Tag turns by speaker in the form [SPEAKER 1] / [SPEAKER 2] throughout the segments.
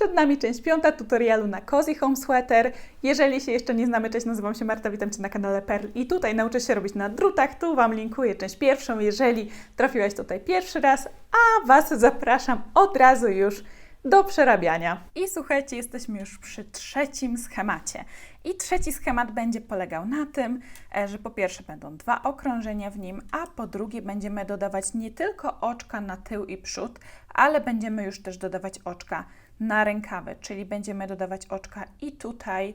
[SPEAKER 1] Przed nami część piąta tutorialu na Cozy Home Sweater. Jeżeli się jeszcze nie znamy, cześć, nazywam się Marta, witam Cię na kanale Perl i tutaj nauczę się robić na drutach. Tu Wam linkuję część pierwszą, jeżeli trafiłaś tutaj pierwszy raz, a Was zapraszam od razu już do przerabiania. I słuchajcie, jesteśmy już przy trzecim schemacie. I trzeci schemat będzie polegał na tym, e, że po pierwsze będą dwa okrążenia w nim, a po drugie będziemy dodawać nie tylko oczka na tył i przód, ale będziemy już też dodawać oczka na rękawy, czyli będziemy dodawać oczka i tutaj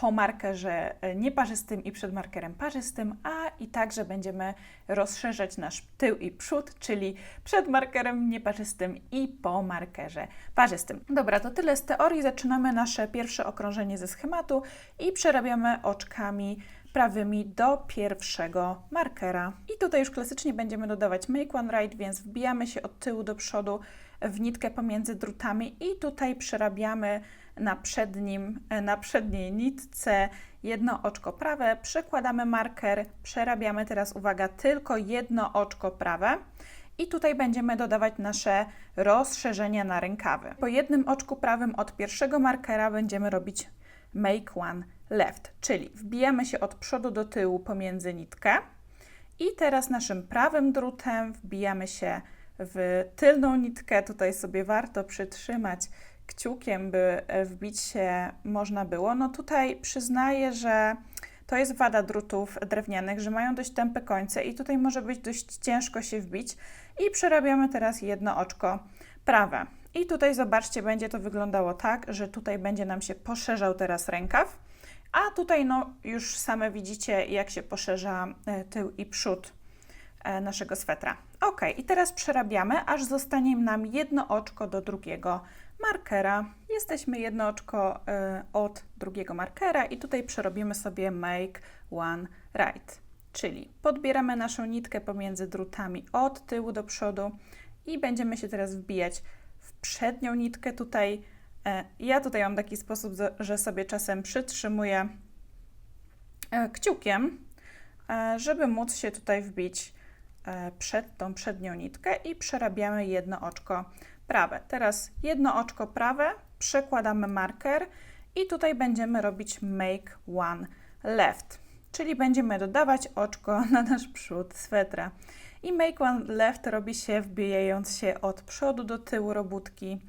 [SPEAKER 1] po markerze e, nieparzystym i przed markerem parzystym, a i także będziemy rozszerzać nasz tył i przód, czyli przed markerem nieparzystym i po markerze parzystym. Dobra, to tyle z teorii. Zaczynamy nasze pierwsze okrążenie ze schematu i przerabiamy oczkami prawymi do pierwszego markera. I tutaj już klasycznie będziemy dodawać make one right, więc wbijamy się od tyłu do przodu w nitkę pomiędzy drutami i tutaj przerabiamy na, przednim, na przedniej nitce jedno oczko prawe, przekładamy marker, przerabiamy teraz, uwaga, tylko jedno oczko prawe i tutaj będziemy dodawać nasze rozszerzenia na rękawy. Po jednym oczku prawym od pierwszego markera będziemy robić make one left, czyli wbijamy się od przodu do tyłu pomiędzy nitkę i teraz naszym prawym drutem wbijamy się w tylną nitkę. Tutaj sobie warto przytrzymać kciukiem, by wbić się można było. No tutaj przyznaję, że to jest wada drutów drewnianych, że mają dość tępe końce i tutaj może być dość ciężko się wbić. I przerabiamy teraz jedno oczko prawe. I tutaj zobaczcie, będzie to wyglądało tak, że tutaj będzie nam się poszerzał teraz rękaw, a tutaj no już same widzicie, jak się poszerza e, tył i przód e, naszego swetra. Ok, i teraz przerabiamy, aż zostanie nam jedno oczko do drugiego markera. Jesteśmy jedno oczko y, od drugiego markera i tutaj przerobimy sobie make one right. Czyli podbieramy naszą nitkę pomiędzy drutami od tyłu do przodu i będziemy się teraz wbijać w przednią nitkę. Tutaj e, ja tutaj mam taki sposób, że sobie czasem przytrzymuję e, kciukiem, e, żeby móc się tutaj wbić przed tą przednią nitkę i przerabiamy jedno oczko prawe. Teraz jedno oczko prawe, przekładamy marker i tutaj będziemy robić make one left, czyli będziemy dodawać oczko na nasz przód swetra. I make one left robi się wbijając się od przodu do tyłu robótki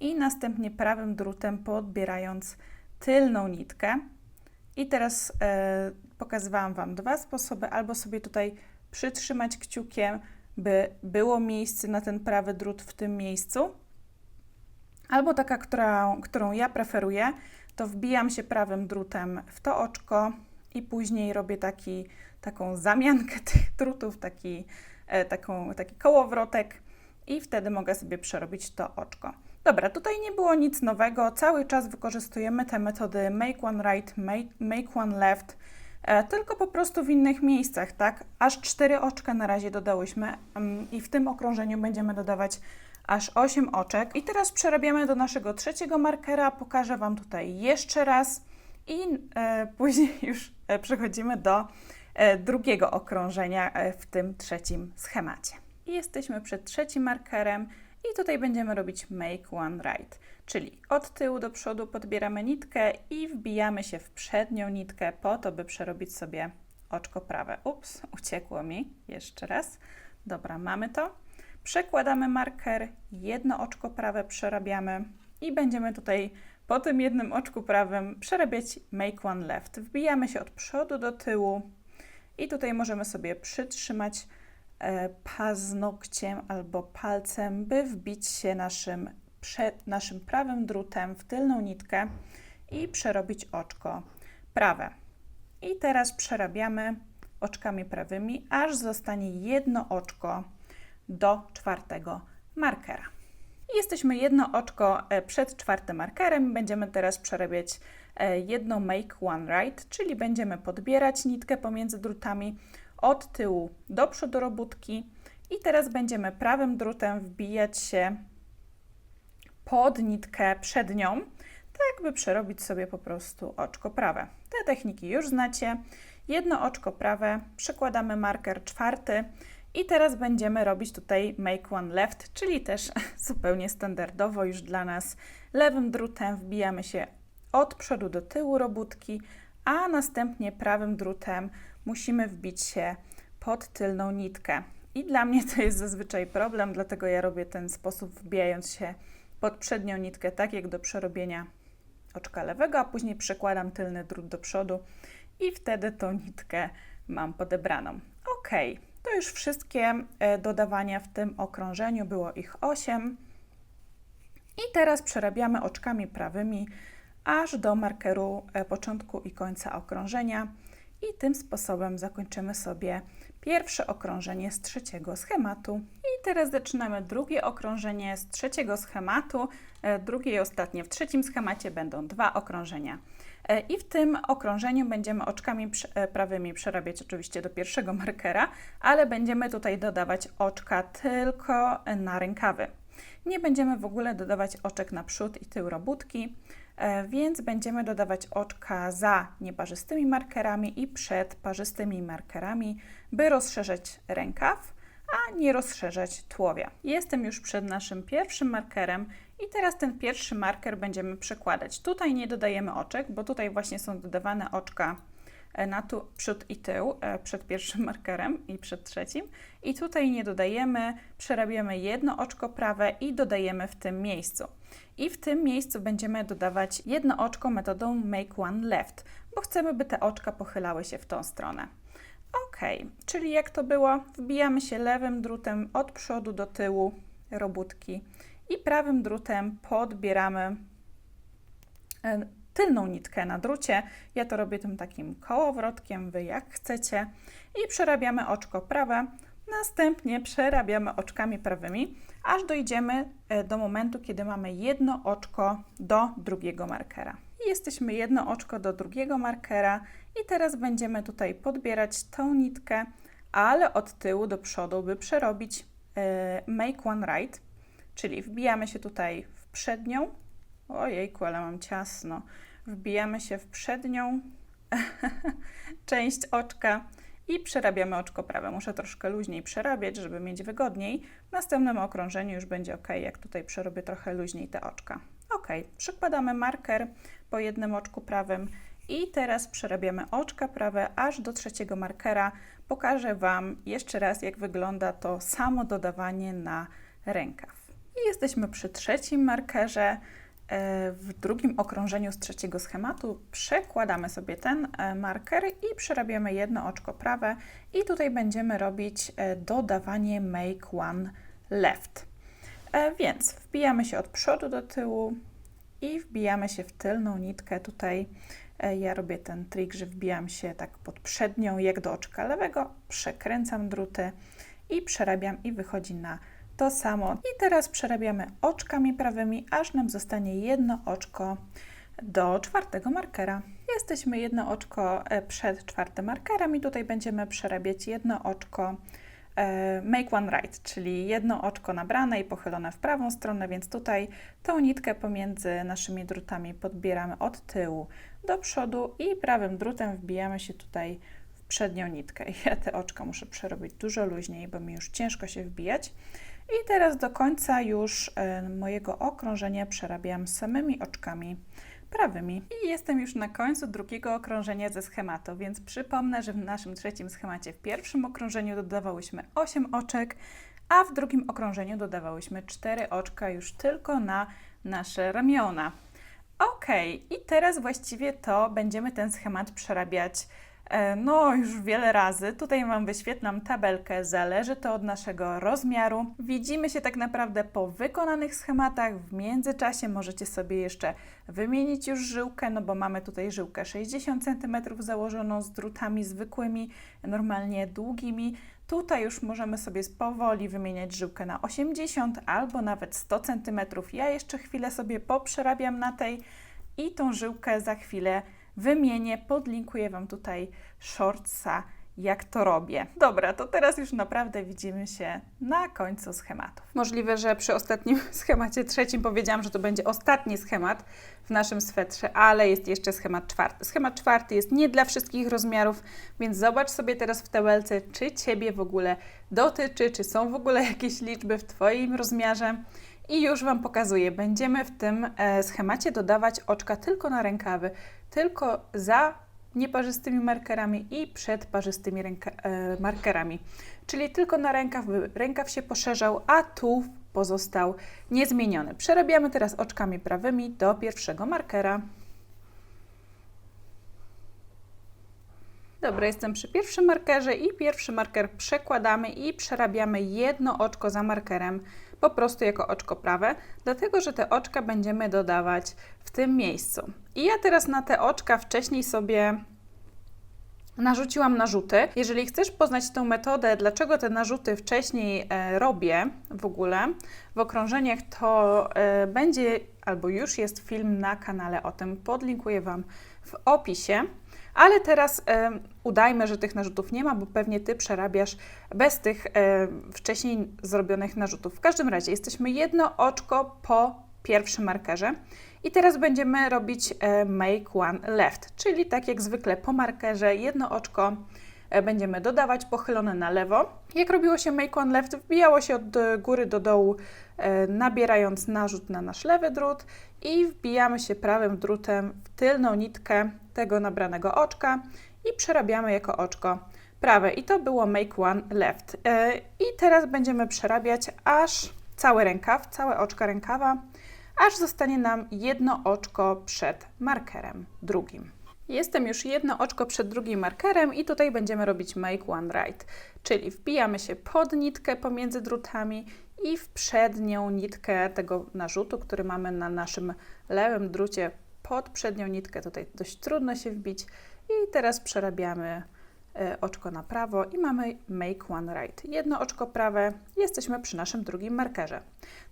[SPEAKER 1] i następnie prawym drutem podbierając tylną nitkę. I teraz e, pokazywałam Wam dwa sposoby, albo sobie tutaj przytrzymać kciukiem, by było miejsce na ten prawy drut w tym miejscu. Albo taka, która, którą ja preferuję, to wbijam się prawym drutem w to oczko i później robię taki, taką zamiankę tych drutów, taki, e, taką, taki kołowrotek i wtedy mogę sobie przerobić to oczko. Dobra, tutaj nie było nic nowego, cały czas wykorzystujemy te metody make one right, make, make one left, E, tylko po prostu w innych miejscach, tak? Aż cztery oczka na razie dodałyśmy mm, i w tym okrążeniu będziemy dodawać aż 8 oczek. I teraz przerabiamy do naszego trzeciego markera, pokażę Wam tutaj jeszcze raz i e, później już e, przechodzimy do e, drugiego okrążenia e, w tym trzecim schemacie. I jesteśmy przed trzecim markerem i tutaj będziemy robić make one right, czyli od tyłu do przodu podbieramy nitkę i wbijamy się w przednią nitkę po to, by przerobić sobie oczko prawe. Ups, uciekło mi. Jeszcze raz. Dobra, mamy to. Przekładamy marker, jedno oczko prawe przerabiamy i będziemy tutaj po tym jednym oczku prawym przerabiać make one left. Wbijamy się od przodu do tyłu i tutaj możemy sobie przytrzymać paznokciem albo palcem, by wbić się naszym, przed, naszym prawym drutem w tylną nitkę i przerobić oczko prawe. I teraz przerabiamy oczkami prawymi, aż zostanie jedno oczko do czwartego markera. Jesteśmy jedno oczko e, przed czwartym markerem. Będziemy teraz przerabiać e, jedno make one right, czyli będziemy podbierać nitkę pomiędzy drutami, od tyłu do przodu robótki i teraz będziemy prawym drutem wbijać się pod nitkę przednią, tak by przerobić sobie po prostu oczko prawe. Te techniki już znacie. Jedno oczko prawe, przekładamy marker czwarty I teraz będziemy robić tutaj make one left, czyli też zupełnie standardowo już dla nas lewym drutem wbijamy się od przodu do tyłu robótki, a następnie prawym drutem musimy wbić się pod tylną nitkę. I dla mnie to jest zazwyczaj problem, dlatego ja robię ten sposób wbijając się pod przednią nitkę, tak jak do przerobienia oczka lewego, a później przekładam tylny drut do przodu i wtedy tą nitkę mam podebraną. Ok, to już wszystkie e, dodawania w tym okrążeniu, było ich 8. I teraz przerabiamy oczkami prawymi aż do markeru e, początku i końca okrążenia i tym sposobem zakończymy sobie pierwsze okrążenie z trzeciego schematu. I teraz zaczynamy drugie okrążenie z trzeciego schematu. E, drugie i ostatnie. W trzecim schemacie będą dwa okrążenia. E, I w tym okrążeniu będziemy oczkami prawymi przerabiać oczywiście do pierwszego markera, ale będziemy tutaj dodawać oczka tylko na rękawy. Nie będziemy w ogóle dodawać oczek na przód i tył robótki. E, więc będziemy dodawać oczka za nieparzystymi markerami i przed parzystymi markerami, by rozszerzyć rękaw, a nie rozszerzać tułowia. Jestem już przed naszym pierwszym markerem i teraz ten pierwszy marker będziemy przekładać. Tutaj nie dodajemy oczek, bo tutaj właśnie są dodawane oczka na tu, przód i tył e, przed pierwszym markerem i przed trzecim. I tutaj nie dodajemy, przerabiamy jedno oczko prawe i dodajemy w tym miejscu. I w tym miejscu będziemy dodawać jedno oczko metodą make one left, bo chcemy, by te oczka pochylały się w tą stronę. Ok, czyli jak to było? Wbijamy się lewym drutem od przodu do tyłu robótki i prawym drutem podbieramy e, tylną nitkę na drucie. Ja to robię tym takim kołowrotkiem, Wy jak chcecie. I przerabiamy oczko prawe. Następnie przerabiamy oczkami prawymi, aż dojdziemy e, do momentu, kiedy mamy jedno oczko do drugiego markera. Jesteśmy jedno oczko do drugiego markera i teraz będziemy tutaj podbierać tą nitkę, ale od tyłu do przodu, by przerobić e, make one right, czyli wbijamy się tutaj w przednią, ojejku, ale mam ciasno, wbijamy się w przednią część oczka i przerabiamy oczko prawe. Muszę troszkę luźniej przerabiać, żeby mieć wygodniej. W następnym okrążeniu już będzie ok, jak tutaj przerobię trochę luźniej te oczka. Ok, przykładamy marker po jednym oczku prawym i teraz przerabiamy oczka prawe aż do trzeciego markera. Pokażę Wam jeszcze raz, jak wygląda to samo dodawanie na rękaw. I jesteśmy przy trzecim markerze. E, w drugim okrążeniu z trzeciego schematu przekładamy sobie ten e, marker i przerabiamy jedno oczko prawe i tutaj będziemy robić e, dodawanie make one left. Więc wbijamy się od przodu do tyłu i wbijamy się w tylną nitkę. Tutaj ja robię ten trik, że wbijam się tak pod przednią, jak do oczka lewego, przekręcam druty i przerabiam i wychodzi na to samo. I teraz przerabiamy oczkami prawymi, aż nam zostanie jedno oczko do czwartego markera. Jesteśmy jedno oczko e, przed czwartym markerem i tutaj będziemy przerabiać jedno oczko e, make one right, czyli jedno oczko nabrane i pochylone w prawą stronę, więc tutaj tą nitkę pomiędzy naszymi drutami podbieramy od tyłu do przodu i prawym drutem wbijamy się tutaj w przednią nitkę. Ja te oczka muszę przerobić dużo luźniej, bo mi już ciężko się wbijać. I teraz do końca już e, mojego okrążenia przerabiam samymi oczkami prawymi. I jestem już na końcu drugiego okrążenia ze schematu, więc przypomnę, że w naszym trzecim schemacie w pierwszym okrążeniu dodawałyśmy 8 oczek, a w drugim okrążeniu dodawałyśmy 4 oczka już tylko na nasze ramiona. Ok, i teraz właściwie to będziemy ten schemat przerabiać no, już wiele razy. Tutaj Wam wyświetlam tabelkę. Zależy to od naszego rozmiaru. Widzimy się tak naprawdę po wykonanych schematach. W międzyczasie możecie sobie jeszcze wymienić już żyłkę, no bo mamy tutaj żyłkę 60 cm założoną z drutami zwykłymi, normalnie długimi. Tutaj już możemy sobie powoli wymieniać żyłkę na 80 albo nawet 100 cm. Ja jeszcze chwilę sobie poprzerabiam na tej i tą żyłkę za chwilę wymienię, podlinkuję Wam tutaj shortsa jak to robię. Dobra, to teraz już naprawdę widzimy się na końcu schematów. Możliwe, że przy ostatnim schemacie trzecim powiedziałam, że to będzie ostatni schemat w naszym swetrze, ale jest jeszcze schemat czwarty. Schemat czwarty jest nie dla wszystkich rozmiarów, więc zobacz sobie teraz w tabelce, czy Ciebie w ogóle dotyczy, czy są w ogóle jakieś liczby w Twoim rozmiarze. I już Wam pokazuję, będziemy w tym e, schemacie dodawać oczka tylko na rękawy, tylko za nieparzystymi markerami i przed parzystymi e, markerami. Czyli tylko na rękaw, by rękaw się poszerzał, a tu pozostał niezmieniony. Przerabiamy teraz oczkami prawymi do pierwszego markera. Dobra, jestem przy pierwszym markerze i pierwszy marker przekładamy i przerabiamy jedno oczko za markerem, po prostu jako oczko prawe, dlatego że te oczka będziemy dodawać w tym miejscu. I ja teraz na te oczka wcześniej sobie narzuciłam narzuty. Jeżeli chcesz poznać tą metodę, dlaczego te narzuty wcześniej e, robię w ogóle w okrążeniach, to e, będzie albo już jest film na kanale o tym, podlinkuję Wam w opisie. Ale teraz udajmy, że tych narzutów nie ma, bo pewnie Ty przerabiasz bez tych wcześniej zrobionych narzutów. W każdym razie jesteśmy jedno oczko po pierwszym markerze. I teraz będziemy robić make one left, czyli tak jak zwykle po markerze jedno oczko będziemy dodawać pochylone na lewo. Jak robiło się make one left, wbijało się od góry do dołu, e, nabierając narzut na nasz lewy drut i wbijamy się prawym drutem w tylną nitkę tego nabranego oczka i przerabiamy jako oczko prawe. I to było make one left. I teraz będziemy przerabiać aż cały rękaw, całe oczka rękawa aż zostanie nam jedno oczko przed markerem drugim. Jestem już jedno oczko przed drugim markerem i tutaj będziemy robić make one right, czyli wbijamy się pod nitkę pomiędzy drutami i w przednią nitkę tego narzutu, który mamy na naszym lewym drucie pod przednią nitkę. Tutaj dość trudno się wbić i teraz przerabiamy oczko na prawo i mamy make one right. Jedno oczko prawe, jesteśmy przy naszym drugim markerze.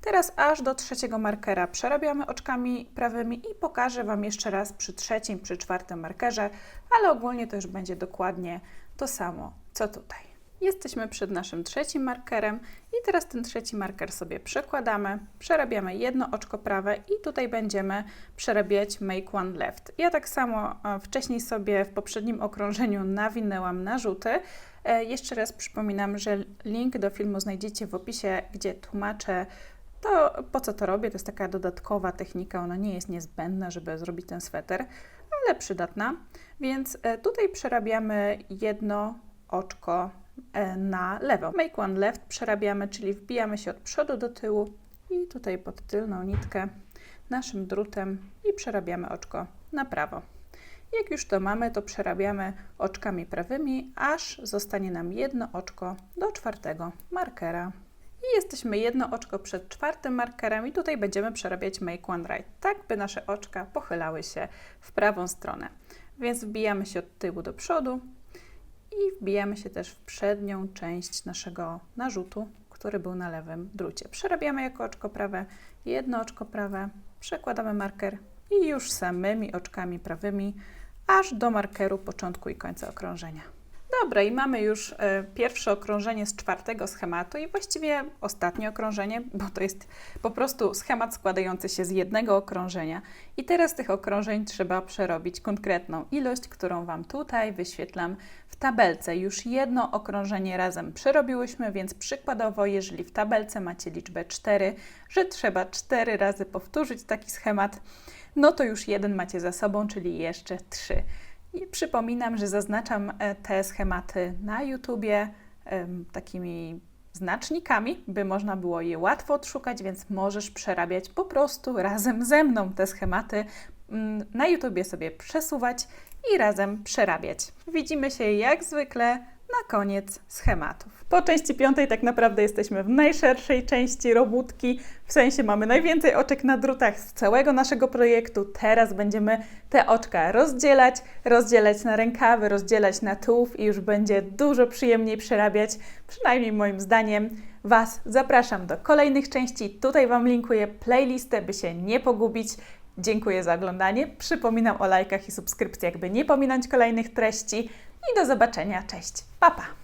[SPEAKER 1] Teraz aż do trzeciego markera przerabiamy oczkami prawymi i pokażę Wam jeszcze raz przy trzecim, przy czwartym markerze, ale ogólnie to już będzie dokładnie to samo, co tutaj. Jesteśmy przed naszym trzecim markerem i teraz ten trzeci marker sobie przekładamy, przerabiamy jedno oczko prawe i tutaj będziemy przerabiać make one left. Ja tak samo wcześniej sobie w poprzednim okrążeniu nawinęłam narzuty. E, jeszcze raz przypominam, że link do filmu znajdziecie w opisie, gdzie tłumaczę to, po co to robię. To jest taka dodatkowa technika, ona nie jest niezbędna, żeby zrobić ten sweter, ale przydatna. Więc e, tutaj przerabiamy jedno oczko E, na lewo. Make one left przerabiamy, czyli wbijamy się od przodu do tyłu i tutaj pod tylną nitkę naszym drutem i przerabiamy oczko na prawo. Jak już to mamy, to przerabiamy oczkami prawymi, aż zostanie nam jedno oczko do czwartego markera. I jesteśmy jedno oczko przed czwartym markerem i tutaj będziemy przerabiać make one right, tak by nasze oczka pochylały się w prawą stronę. Więc wbijamy się od tyłu do przodu i wbijamy się też w przednią część naszego narzutu, który był na lewym drucie. Przerabiamy jako oczko prawe, jedno oczko prawe, przekładamy marker i już samymi oczkami prawymi aż do markeru początku i końca okrążenia. Dobra, i mamy już y, pierwsze okrążenie z czwartego schematu i właściwie ostatnie okrążenie, bo to jest po prostu schemat składający się z jednego okrążenia. I teraz tych okrążeń trzeba przerobić konkretną ilość, którą Wam tutaj wyświetlam w tabelce. Już jedno okrążenie razem przerobiłyśmy, więc przykładowo, jeżeli w tabelce macie liczbę 4, że trzeba 4 razy powtórzyć taki schemat, no to już jeden macie za sobą, czyli jeszcze 3. I przypominam, że zaznaczam e, te schematy na YouTubie takimi znacznikami, by można było je łatwo odszukać, więc możesz przerabiać po prostu razem ze mną te schematy. Mm, na YouTubie sobie przesuwać i razem przerabiać. Widzimy się jak zwykle na koniec schematów. Po części piątej tak naprawdę jesteśmy w najszerszej części robótki, w sensie mamy najwięcej oczek na drutach z całego naszego projektu. Teraz będziemy te oczka rozdzielać, rozdzielać na rękawy, rozdzielać na tułów i już będzie dużo przyjemniej przerabiać, przynajmniej moim zdaniem. Was zapraszam do kolejnych części. Tutaj Wam linkuję playlistę, by się nie pogubić. Dziękuję za oglądanie. Przypominam o lajkach i subskrypcjach, by nie pominąć kolejnych treści. i do zobaczenia. Cześć, papa! Pa.